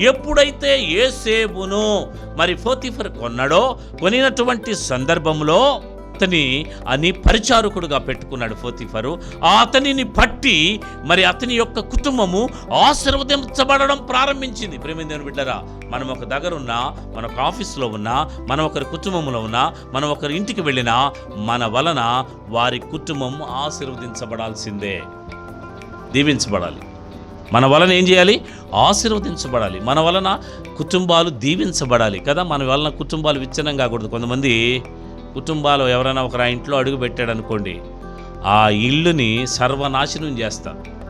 ఎప్పుడైతే ఏ సేబును మరి ఫోతిఫర్ కొన్నాడో కొనినటువంటి సందర్భంలో అతని అని పరిచారకుడుగా పెట్టుకున్నాడు ఫోతిఫరు ఆ అతనిని పట్టి మరి అతని యొక్క కుటుంబము ఆశీర్వదించబడడం ప్రారంభించింది. ప్రేమిందని బిడ్డరా మనం ఒక దగ్గర ఉన్నా మన ఒక ఆఫీస్లో ఉన్నా మనం ఒకరి కుటుంబంలో ఉన్నా మనం ఒకరి ఇంటికి వెళ్ళినా మన వలన వారి కుటుంబం ఆశీర్వదించబడాల్సిందే. దీవించబడాలి. మన వలన ఏం చేయాలి? ఆశీర్వదించబడాలి. మన వలన కుటుంబాలు దీవించబడాలి కదా? మన వలన కుటుంబాలు విచ్ఛిన్నం కాకూడదు. కొంతమంది కుటుంబాలు ఎవరైనా ఒకరు ఆ ఇంట్లో అడుగు పెట్టాడు అనుకోండి ఆ ఇల్లుని సర్వనాశనం చేస్తారు.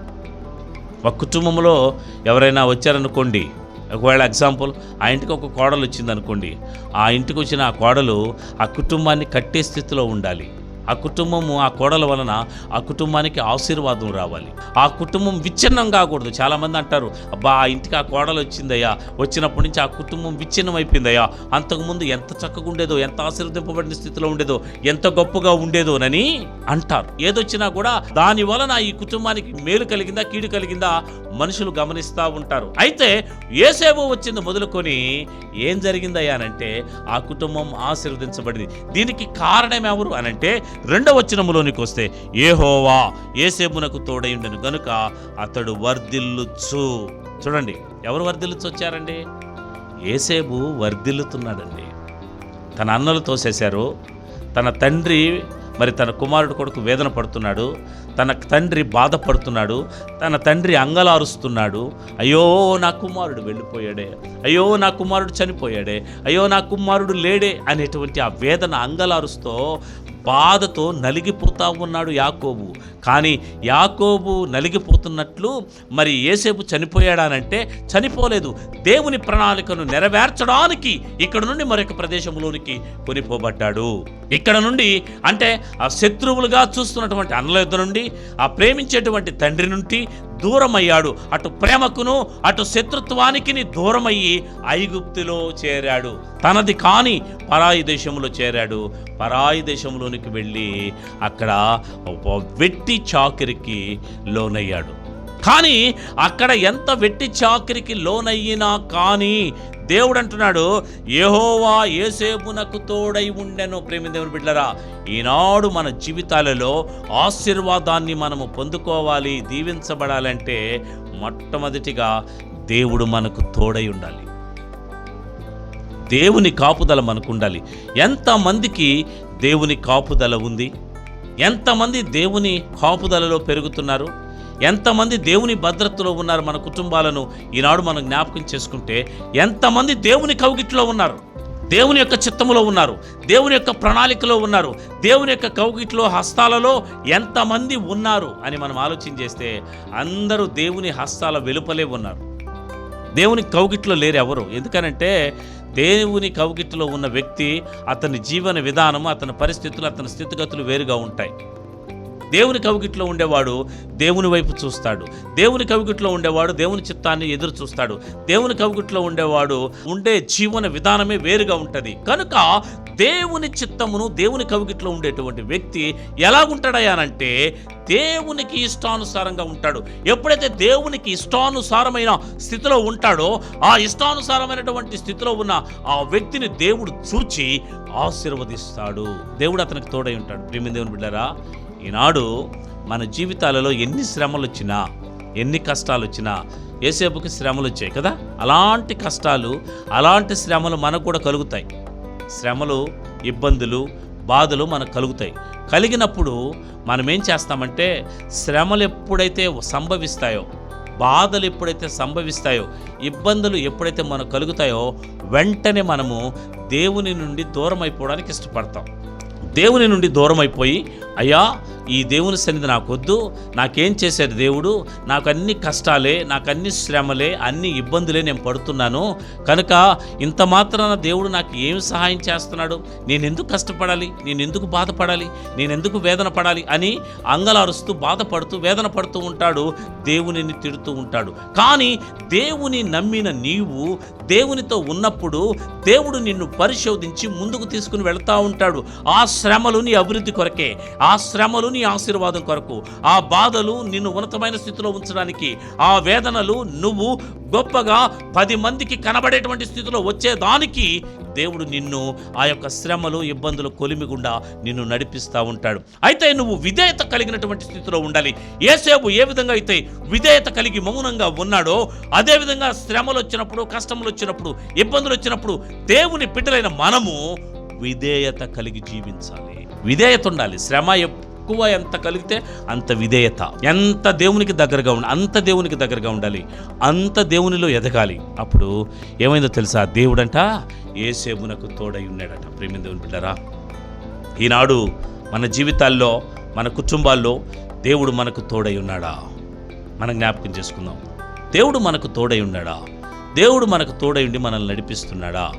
ఒక కుటుంబంలో ఎవరైనా వచ్చారనుకోండి ఒకవేళ ఎగ్జాంపుల్ ఆ ఇంటికి ఒక కోడలు వచ్చింది అనుకోండి ఆ ఇంటికి వచ్చిన ఆ కోడలు ఆ కుటుంబాన్ని కట్టే స్థితిలో ఉండాలి. కుటుంబము ఆ కోడల వలన ఆ కుటుంబానికి ఆశీర్వాదం రావాలి. ఆ కుటుంబం విచ్ఛిన్నం కాకూడదు. చాలామంది అంటారు అబ్బా ఆ ఇంటికి ఆ కోడలు వచ్చిందయ్యా వచ్చినప్పటి నుంచి ఆ కుటుంబం విచ్ఛిన్నం అయిపోయిందయ్యా అంతకుముందు ఎంత చక్కగా ఉండేదో ఎంత ఆశీర్వదింపబడిన స్థితిలో ఉండేదో ఎంత గొప్పగా ఉండేదోనని అంటారు. ఏదొచ్చినా కూడా దాని వలన ఈ కుటుంబానికి మేలు కలిగిందా కీడు కలిగిందా మనుషులు గమనిస్తూ ఉంటారు. అయితే ఏసేబు వచ్చింది మొదలుకొని ఏం జరిగిందయ్యా అనంటే ఆ కుటుంబం ఆశీర్వదించబడింది. దీనికి కారణం ఎవరు అనంటే రెండవ వచనములోనికి వస్తే ఏహోవా ఏసేబునకు తోడైండను గనుక అతడు వర్ధిల్లుచు. చూడండి ఎవరు వర్ధిల్లుచు వచ్చారండి ఏసేబు వర్ధిల్లుతున్నాడండి. తన అన్నలు తోసేశారు తన తండ్రి మరి తన కుమారుడు కొడుకు వేదన పడుతున్నాడు తన తండ్రి బాధపడుతున్నాడు తన తండ్రి అంగలారుస్తున్నాడు అయ్యో నా కుమారుడు వెళ్ళిపోయాడే అయ్యో నా కుమారుడు చనిపోయాడే అయ్యో నా కుమారుడు లేడే అనేటువంటి ఆ వేదన అంగలారుస్తూ బాధతో నలిగిపోతా ఉన్నాడు యాకోబు. కానీ యాకోబు నలిగిపోతున్నట్లు మరి ఏసేపు చనిపోయాడానంటే చనిపోలేదు. దేవుని ప్రణాళికను నెరవేర్చడానికి ఇక్కడ నుండి మరొక ప్రదేశంలోనికి కొనిపోబడ్డాడు. ఇక్కడ నుండి అంటే ఆ శత్రువులుగా చూస్తున్నటువంటి అన్నల యుద్ధ నుండి ఆ ప్రేమించేటువంటి తండ్రి నుండి దూరమయ్యాడు. అటు ప్రేమకును అటు శత్రుత్వానికి దూరమయ్యి ఐగుప్తులో చేరాడు. తనది కాని పరాయి దేశంలో చేరాడు. పరాయి దేశంలోనికి వెళ్ళి అక్కడ ఒక వెట్టి చాకిరికి లోనయ్యాడు. కానీ అక్కడ ఎంత వెట్టి చాకిరికి లోనయ్యినా కానీ దేవుడు అంటున్నాడు యెహోవా ఏసేపునకు తోడై ఉండెను. ప్రేమి దేవుని బిడ్డరా ఈనాడు మన జీవితాలలో ఆశీర్వాదాన్ని మనము పొందుకోవాలి దీవించబడాలంటే మొట్టమొదటిగా దేవుడు మనకు తోడై ఉండాలి. దేవుని కాపుదల మనకు ఉండాలి ఎంతమందికి దేవుని కాపుదల ఉంది? ఎంతమంది దేవుని కాపుదలలో పెరుగుతున్నారు? ఎంతమంది దేవుని భద్రతలో ఉన్నారు మన కుటుంబాలను ఈనాడు మనం జ్ఞాపకం చేసుకుంటే ఎంతమంది దేవుని కౌగిట్లో ఉన్నారు? దేవుని యొక్క చిత్తములో ఉన్నారు. దేవుని యొక్క ప్రణాళికలో ఉన్నారు. దేవుని యొక్క కౌగిట్లో హస్తాలలో ఎంతమంది ఉన్నారు అని మనం ఆలోచన చేస్తే అందరూ దేవుని హస్తాల వెలుపలే ఉన్నారు. దేవుని కౌగిట్లో లేరు ఎవరు ఎందుకనంటే దేవుని కౌగిట్లో ఉన్న వ్యక్తి అతని జీవన విధానం అతని పరిస్థితులు అతని స్థితిగతులు వేరుగా ఉంటాయి. దేవుని కవిగిట్లో ఉండేవాడు దేవుని వైపు చూస్తాడు. దేవుని కవిగిట్లో ఉండేవాడు దేవుని చిత్తాన్ని ఎదురు చూస్తాడు. దేవుని కవిగిట్లో ఉండేవాడు ఉండే జీవన విధానమే వేరుగా ఉంటుంది. కనుక దేవుని చిత్తమును దేవుని కవిగిట్లో ఉండేటువంటి వ్యక్తి ఎలా ఉంటాడయానంటే దేవునికి ఇష్టానుసారంగా ఉంటాడు. ఎప్పుడైతే దేవునికి ఇష్టానుసారమైన స్థితిలో ఉంటాడో ఆ ఇష్టానుసారమైనటువంటి స్థితిలో ఉన్న ఆ వ్యక్తిని దేవుడు చూచి ఆశీర్వదిస్తాడు. దేవుడు అతనికి తోడై ఉంటాడు. ప్రేమి దేవుని బిడ్డారా ఈనాడు మన జీవితాలలో ఎన్ని శ్రమలు వచ్చినా ఎన్ని కష్టాలు వచ్చినా ఏసేపుకి శ్రమలు వచ్చాయి కదా? అలాంటి కష్టాలు అలాంటి శ్రమలు మనకు కూడా కలుగుతాయి. శ్రమలు ఇబ్బందులు బాధలు మనకు కలుగుతాయి. కలిగినప్పుడు మనం ఏం చేస్తామంటే శ్రమలు ఎప్పుడైతే సంభవిస్తాయో బాధలు ఎప్పుడైతే సంభవిస్తాయో ఇబ్బందులు ఎప్పుడైతే మనకు కలుగుతాయో వెంటనే మనము దేవుని నుండి దూరం అయిపోవడానికి ఇష్టపడతాం. దేవుని నుండి దూరం అయిపోయి అయ్యా ఈ దేవుని సన్నిధి నాకొద్దు. నాకేం చేశాడు దేవుడు? నాకు అన్ని కష్టాలే నాకు అన్ని శ్రమలే అన్ని ఇబ్బందులే నేను పడుతున్నాను. కనుక ఇంత మాత్రాన దేవుడు నాకు ఏమి సహాయం చేస్తున్నాడు? నేను ఎందుకు కష్టపడాలి? నేను ఎందుకు బాధపడాలి? నేను ఎందుకు వేదన పడాలి? అని అంగలారుస్తూ బాధపడుతూ వేదన పడుతూ ఉంటాడు. దేవునిని తిడుతూ ఉంటాడు. కానీ దేవుని నమ్మిన నీవు దేవునితో ఉన్నప్పుడు దేవుడు నిన్ను పరిశోధించి ముందుకు తీసుకుని వెళ్తూ ఉంటాడు. ఆ శ్రమలు నీ అభివృద్ధి కొరకే. ఆ శ్రమలు నీ ఆశీర్వాదం కొరకు. ఆ బాధలు నిన్ను ఉన్నతమైన స్థితిలో ఉంచడానికి ఆ వేదనలు నువ్వు గొప్పగా పది మందికి కనబడేటువంటి స్థితిలో వచ్చేదానికి దేవుడు నిన్ను ఆ యొక్క శ్రమలు ఇబ్బందులు కొలిమిగుండా నిన్ను నడిపిస్తూ ఉంటాడు. అయితే నువ్వు విధేయత కలిగినటువంటి స్థితిలో ఉండాలి. ఏసేపు ఏ విధంగా అయితే విధేయత కలిగి మౌనంగా ఉన్నాడో అదేవిధంగా శ్రమలు వచ్చినప్పుడు కష్టములు వచ్చినప్పుడు ఇబ్బందులు వచ్చినప్పుడు దేవుని బిడ్డలైన మనము విధేయత కలిగి జీవించాలి. విధేయత ఉండాలి. శ్రమ ఎక్కువ ఎంత కలిగితే అంత విధేయత. ఎంత దేవునికి దగ్గరగా ఉండాలి అంత దేవునికి దగ్గరగా ఉండాలి. అంత దేవునిలో ఎదగాలి. అప్పుడు ఏమైందో తెలుసా? దేవుడంట ఏసేబునకు తోడై ఉన్నాడట. ప్రేమ దేవుని బిడ్డరా ఈనాడు మన జీవితాల్లో మన కుటుంబాల్లో దేవుడు మనకు తోడై ఉన్నాడా? మనం జ్ఞాపకం చేసుకుందాం. దేవుడు మనకు తోడై ఉన్నాడా? దేవుడు మనకు తోడై ఉండి మనల్ని నడిపిస్తున్నాడా?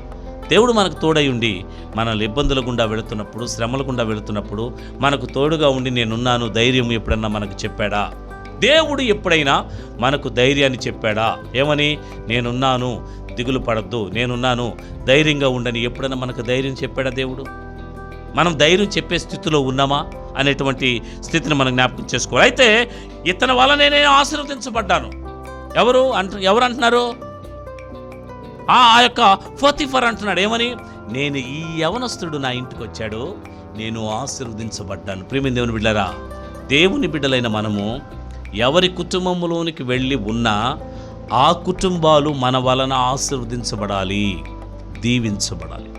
దేవుడు మనకు తోడై ఉండి మనల్ని ఇబ్బందుల గుండా వెళుతున్నప్పుడు శ్రమల గుండా వెళుతున్నప్పుడు మనకు తోడుగా ఉండి నేనున్నాను ధైర్యం ఎప్పుడన్నా మనకు చెప్పాడా? దేవుడు ఎప్పుడైనా మనకు ధైర్యాన్ని చెప్పాడా? ఏమని? నేనున్నాను దిగులు పడద్దు నేనున్నాను ధైర్యంగా ఉండని ఎప్పుడైనా మనకు ధైర్యం చెప్పాడా దేవుడు? మనం ధైర్యం చెప్పే స్థితిలో ఉన్నామా? అనేటువంటి స్థితిని మనం జ్ఞాపకం చేసుకోవాలి. అయితే ఇతని వల్ల నేను ఆశీర్వదించబడ్డాను. ఎవరు? అంటు ఎవరు అంటున్నారు? ఆ ఆ యొక్క ఫోతిఫర్ అంటున్నాడు. ఏమని? నేను ఈ యవనస్తుడు నా ఇంటికి వచ్చాడు నేను ఆశీర్వదించబడ్డాను. ప్రేమి దేవుని బిడ్డరా దేవుని బిడ్డలైన మనము ఎవరి కుటుంబంలోనికి వెళ్ళి ఉన్నా ఆ కుటుంబాలు మన వలన ఆశీర్వదించబడాలి దీవించబడాలి.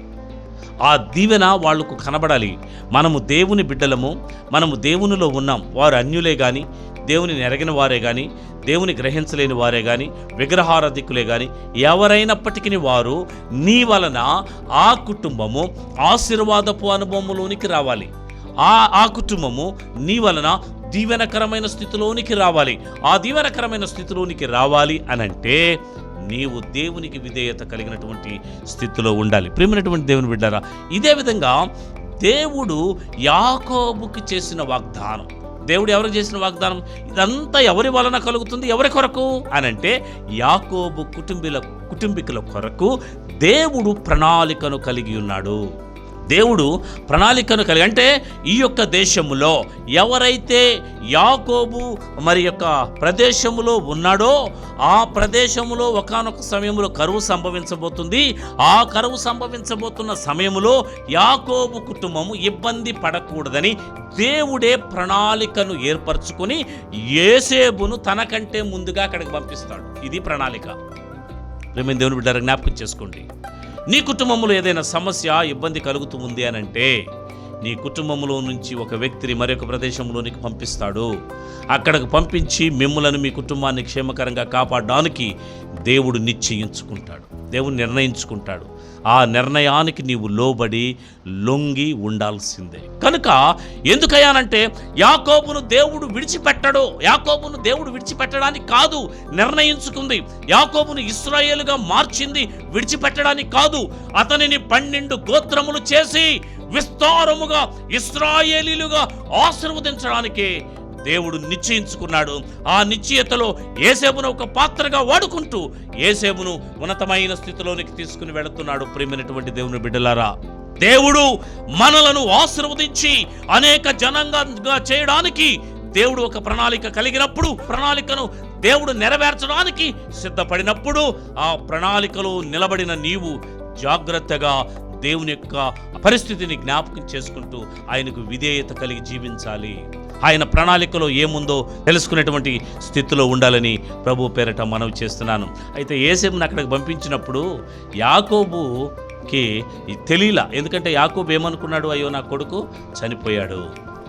ఆ దీవెన వాళ్ళకు కనబడాలి. మనము దేవుని బిడ్డలము మనము దేవునిలో ఉన్నాం. వారు అన్యులే కానీ దేవుని నెరగిన వారే కానీ దేవుని గ్రహించలేని వారే కానీ విగ్రహారాధికులే కానీ ఎవరైనప్పటికీ వారు నీ వలన ఆ కుటుంబము ఆశీర్వాదపు అనుభవంలోనికి రావాలి. ఆ ఆ కుటుంబము నీ వలన దీవెనకరమైన స్థితిలోనికి రావాలి. ఆ దీవెనకరమైన స్థితిలోనికి రావాలి అనంటే నీవు దేవునికి విధేయత కలిగినటువంటి స్థితిలో ఉండాలి. ప్రేమైనటువంటి దేవుని బిడ్డారా ఇదే విధంగా దేవుడు యాకోబుకి చేసిన వాగ్దానం. దేవుడు ఎవరికి చేసిన వాగ్దానం? ఇదంతా ఎవరి వలన కలుగుతుంది? ఎవరి కొరకు? అని అంటే యాకోబు కుటుంబీల కుటుంబీకుల కొరకు దేవుడు ప్రణాళికను కలిగి ఉన్నాడు. దేవుడు ప్రణాళికను కలిగి అంటే ఈ యొక్క దేశములో ఎవరైతే యాకోబు మరి యొక్క ప్రదేశములో ఉన్నాడో ఆ ప్రదేశములో ఒకానొక సమయంలో కరువు సంభవించబోతుంది. ఆ కరువు సంభవించబోతున్న సమయంలో యాకోబు కుటుంబము ఇబ్బంది పడకూడదని దేవుడే ప్రణాళికను ఏర్పరచుకొని ఏసేబును తనకంటే ముందుగా అక్కడికి పంపిస్తాడు. ఇది ప్రణాళిక. ప్రేమ దేవుని బిడ్డారు జ్ఞాపకం చేసుకోండి. నీ కుటుంబంలో ఏదైనా సమస్య ఇబ్బంది కలుగుతూ ఉంది అని అంటే నీ కుటుంబంలో నుంచి ఒక వ్యక్తిని మరొక ప్రదేశంలోనికి పంపిస్తాడు. అక్కడికి పంపించి మిమ్మలను మీ కుటుంబాన్ని క్షేమకరంగా కాపాడడానికి దేవుడు నిశ్చయించుకుంటాడు. దేవుడు నిర్ణయించుకుంటాడు. ఆ నిర్ణయానికి నీవు లోబడి లొంగి ఉండాల్సిందే. కనుక ఎందుకయ్యానంటే యాకోబును దేవుడు విడిచిపెట్టడు. యాకోబును దేవుడు విడిచిపెట్టడానికి కాదు నిర్ణయించుకుంది. యాకోబును ఇస్రాయేలుగా మార్చింది విడిచిపెట్టడానికి కాదు. అతనిని పన్నెండు గోత్రములు చేసి విస్తారముగా ఇస్రాయేలీలుగా ఆశీర్వదించడానికి దేవుడు నిశ్చయించుకున్నాడు. ఆ నిశ్చయతలో ఏసేబును ఒక పాత్రగా వాడుకుంటూ ఏసేబును ఉన్నతమైన స్థితిలోనికి తీసుకుని వెళుతున్నాడు ప్రేమైనటువంటి దేవుని బిడ్డలారా. దేవుడు మనలను ఆశీర్వదించి అనేక జనంగా చేయడానికి దేవుడు ఒక ప్రణాళిక కలిగినప్పుడు ప్రణాళికను దేవుడు నెరవేర్చడానికి సిద్ధపడినప్పుడు ఆ ప్రణాళికలో నిలబడిన నీవు జాగ్రత్తగా దేవుని యొక్క పరిస్థితిని జ్ఞాపకం చేసుకుంటూ ఆయనకు విధేయత కలిగి జీవించాలి. ఆయన ప్రణాళికలో ఏముందో తెలుసుకునేటువంటి స్థితిలో ఉండాలని ప్రభు పేరట మనవి చేస్తున్నాను. అయితే ఏసేపుని అక్కడికి పంపించినప్పుడు యాకోబుకి తెలియలా. ఎందుకంటే యాకోబు ఏమనుకున్నాడు? అయ్యో నా కొడుకు చనిపోయాడు.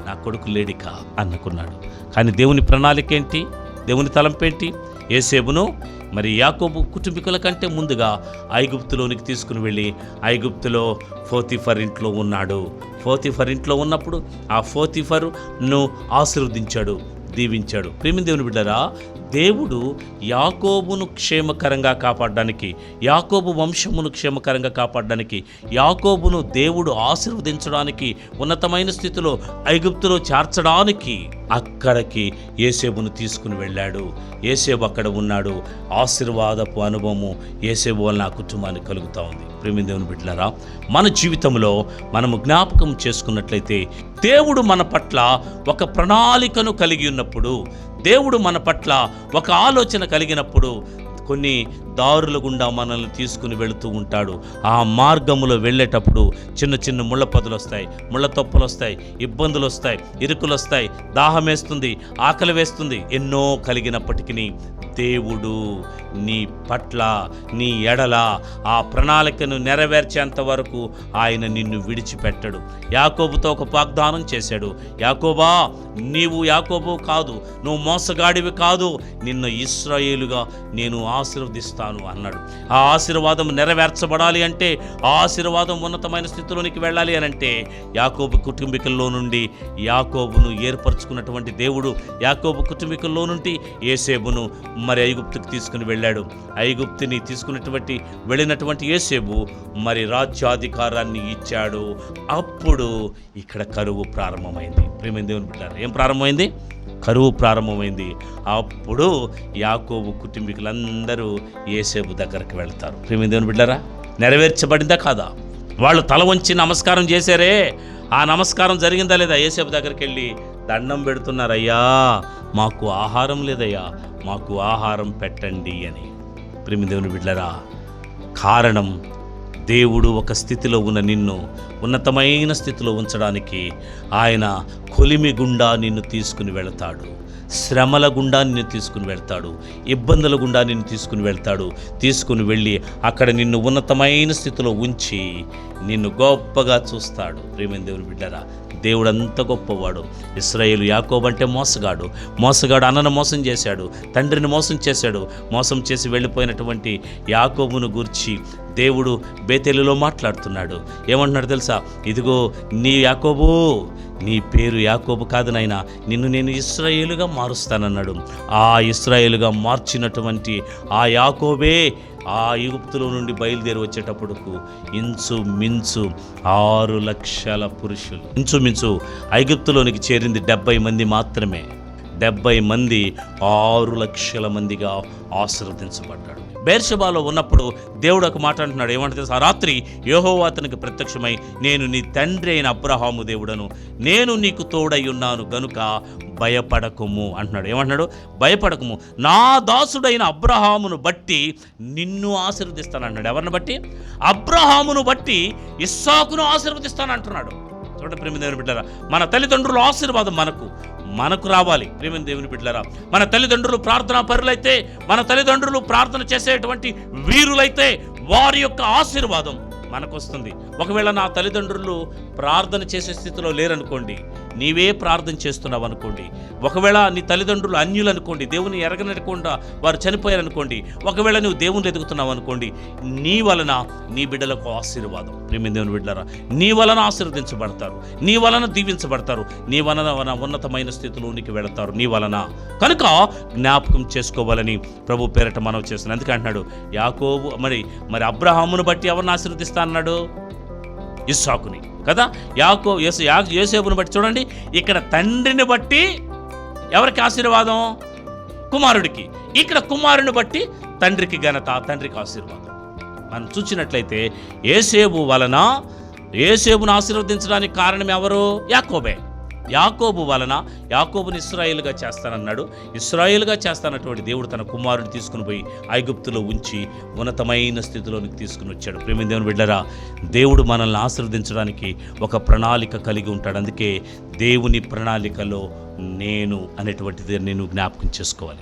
నా కొడుకు లేడిక అనుకున్నాడు కానీ దేవుని ప్రణాళిక ఏంటి? దేవుని తలంపేంటి ఏసేబును మరి యాకోబు కుటుంబీకుల కంటే ముందుగా ఐగుప్తులోనికి తీసుకుని వెళ్ళి ఐగుప్తులో ఫోతిఫర్ ఇంట్లో ఉన్నాడు. ఫోతిఫర్ ఇంట్లో ఉన్నప్పుడు ఆ ఫోతిఫర్ను ఆశీర్వదించాడు దీవించాడు. ప్రేమి దేవుని బిడ్డరా దేవుడు యాకోబును క్షేమకరంగా కాపాడడానికి యాకోబు వంశమును క్షేమకరంగా కాపాడడానికి యాకోబును దేవుడు ఆశీర్వదించడానికి ఉన్నతమైన స్థితిలో ఐగుప్తులో చేర్చడానికి అక్కడికి ఏసేబును తీసుకుని వెళ్ళాడు. ఏసేబు అక్కడ ఉన్నాడు. ఆశీర్వాదపు అనుభవము ఏసేబు వల్ల నా కుటుంబానికి కలుగుతూ ఉంది. ప్రేమి దేవుని బిడ్డలారా మన జీవితంలో మనము జ్ఞాపకం చేసుకున్నట్లయితే దేవుడు మన పట్ల ఒక ప్రణాళికను కలిగి ఉన్నప్పుడు దేవుడు మన పట్ల ఒక ఆలోచన కలిగినప్పుడు కొన్ని దారుల గుండా మనల్ని తీసుకుని వెళుతూ ఉంటాడు. ఆ మార్గములో వెళ్ళేటప్పుడు చిన్న చిన్న ముళ్ళ పదులు వస్తాయి. ముళ్ళ తొప్పలు వస్తాయి. ఇబ్బందులు వస్తాయి. ఇరుకులు వస్తాయి. దాహం వేస్తుంది. ఆకలి వేస్తుంది. ఎన్నో కలిగినప్పటికీ దేవుడు నీ పట్ల నీ ఎడల ఆ ప్రణాళికను నెరవేర్చేంత వరకు ఆయన నిన్ను విడిచిపెట్టడు. యాకోబుతో ఒక వాగ్దానం చేశాడు. యాకోబా నీవు యాకోబు కాదు నువ్వు మోసగాడివి కాదు నిన్ను ఇస్రాయేలుగా నేను ఆశీర్వదిస్తాను అన్నాడు. ఆ ఆశీర్వాదం నెరవేర్చబడాలి అంటే ఆ ఆశీర్వాదం ఉన్నతమైన స్థితిలోనికి వెళ్ళాలి అని అంటే యాకోబు కుటుంబీకుల్లో నుండి యాకోబును ఏర్పరచుకున్నటువంటి దేవుడు యాకోబు కుటుంబీకుల్లో నుండి ఏసేబును మరి ఐగుప్తుకు తీసుకుని వెళ్ళాడు. ఐగుప్తుని తీసుకున్నటువంటి వెళ్ళినటువంటి ఏసేబు మరి రాజ్యాధికారాన్ని ఇచ్చాడు. అప్పుడు ఇక్కడ కరువు ప్రారంభమైంది. ప్రేమ దేవుని బిడ్డారు ఏం ప్రారంభమైంది? కరువు ప్రారంభమైంది. అప్పుడు యాకోబు కుటుంబీకులందరూ ఏసేబు దగ్గరికి వెళ్తారు. ప్రేమ దేవుని బిడ్డారా నెరవేర్చబడిందా కాదా? వాళ్ళు తల వంచి నమస్కారం చేశారే. ఆ నమస్కారం జరిగిందా లేదా? ఏసేపు దగ్గరికి వెళ్ళి దండం పెడుతున్నారయ్యా మాకు ఆహారం లేదయ్యా మాకు ఆహారం పెట్టండి అని. ప్రేమిదేవుని బిడ్డరా కారణం దేవుడు ఒక స్థితిలో ఉన్న నిన్ను ఉన్నతమైన స్థితిలో ఉంచడానికి ఆయన కొలిమి గుండా నిన్ను తీసుకుని వెళతాడు. శ్రమల గుండా నిన్ను తీసుకుని వెళ్తాడు. ఇబ్బందుల గుండా నిన్ను తీసుకుని వెళ్తాడు. తీసుకుని వెళ్ళి అక్కడ నిన్ను ఉన్నతమైన స్థితిలో ఉంచి నిన్ను గొప్పగా చూస్తాడు. ప్రేమైన దేవుని బిడ్డరా దేవుడు అంత గొప్పవాడు. ఇస్రాయేలు యాకోబ్ అంటే మోసగాడు. మోసగాడు అన్నను మోసం చేశాడు. తండ్రిని మోసం చేశాడు. మోసం చేసి వెళ్ళిపోయినటువంటి యాకోబును గూర్చి దేవుడు బేతెలులో మాట్లాడుతున్నాడు. ఏమంటున్నాడు తెలుసా? ఇదిగో నీ యాకోబు నీ పేరు యాకోబు కాదు నాయన నిన్ను నేను ఇస్రాయేలుగా మారుస్తానన్నాడు. ఆ ఇస్రాయేలుగా మార్చినటువంటి ఆ యాకోబే ఆ యుగుప్తులో నుండి బయలుదేరి వచ్చేటప్పుడుకు ఇంచు మించు ఆరు లక్షల పురుషులు. ఇంచుమించు ఐగుప్తులోనికి చేరింది డెబ్బై మంది మాత్రమే. డెబ్బై మంది ఆరు లక్షల మందిగా ఆశీర్వదించబడ్డాడు బేర్షబాలో ఉన్నప్పుడు దేవుడు ఒక మాట అంటున్నాడు. ఏమంటే ఆ రాత్రి యోహోవా అతనికి ప్రత్యక్షమై నేను నీ తండ్రి అయిన అబ్రహాము దేవుడను నేను నీకు తోడై ఉన్నాను గనుక భయపడకుము అంటున్నాడు. ఏమంటున్నాడు? భయపడకుము. నా దాసుడైన అబ్రహామును బట్టి నిన్ను ఆశీర్వదిస్తాను అంటున్నాడు ఎవరిని బట్టి? అబ్రహామును బట్టి ఇస్సాకును ఆశీర్వదిస్తాను అంటున్నాడు చూడండి ప్రేమ దేవుని బిడ్డారా మన తల్లిదండ్రుల ఆశీర్వాదం మనకు. మనకు రావాలి. ప్రేమ దేవుని బిడ్డలారా మన తల్లిదండ్రులు ప్రార్థనా పరులైతే మన తల్లిదండ్రులు ప్రార్థన చేసేటువంటి వీరులైతే వారి యొక్క ఆశీర్వాదం మనకు వస్తుంది ఒకవేళ నా తల్లిదండ్రులు ప్రార్థన చేసే స్థితిలో లేరనుకోండి నీవే ప్రార్థన చేస్తున్నావు అనుకోండి. ఒకవేళ నీ తల్లిదండ్రులు అన్యులు అనుకోండి దేవుని ఎరగనకుండా వారు చనిపోయారనుకోండి ఒకవేళ నువ్వు దేవుని ఎదుగుతున్నావు అనుకోండి నీ వలన నీ బిడ్డలకు ఆశీర్వాదం. ప్రేమ దేవుని బిడ్డలారా నీ వలన ఆశీర్వదించబడతారు నీ వలన దీవించబడతారు నీ వలన వన- ఉన్నతమైన స్థితిలోనికి వెళతారు నీ వలన. కనుక జ్ఞాపకం చేసుకోవాలని ప్రభు పేరట మనం చేస్తున్నాం అందుకే అంటున్నాడు? యాకోబు మరి మరి అబ్రహామును బట్టి ఎవరిని ఆశీర్వదిస్తా అన్నాడు? ఇస్సాకుని. కదా? యాకో యేసు యా యోసేపుని బట్టి చూడండి. ఇక్కడ తండ్రిని బట్టి ఎవరికి ఆశీర్వాదం? కుమారుడికి. ఇక్కడ కుమారుని బట్టి తండ్రికి ఘనత తండ్రికి ఆశీర్వాదం. మనం చూసినట్లయితే ఏసేబు వలన ఏసేబును ఆశీర్వదించడానికి కారణం ఎవరు? యాకోబే. యాకోబు వలన యాకోబుని ఇస్రాయేలుగా చేస్తానన్నాడు. ఇస్రాయేలుగా చేస్తానటువంటి దేవుడు తన కుమారుని తీసుకుని పోయి ఐగుప్తులో ఉంచి ఉన్నతమైన స్థితిలోనికి తీసుకుని వచ్చాడు. ప్రేమ దేవుని బిడ్డరా దేవుడు మనల్ని ఆశీర్వదించడానికి ఒక ప్రణాళిక కలిగి ఉంటాడు. అందుకే దేవుని ప్రణాళికలో నేను అనేటువంటిది నేను జ్ఞాపకం చేసుకోవాలి.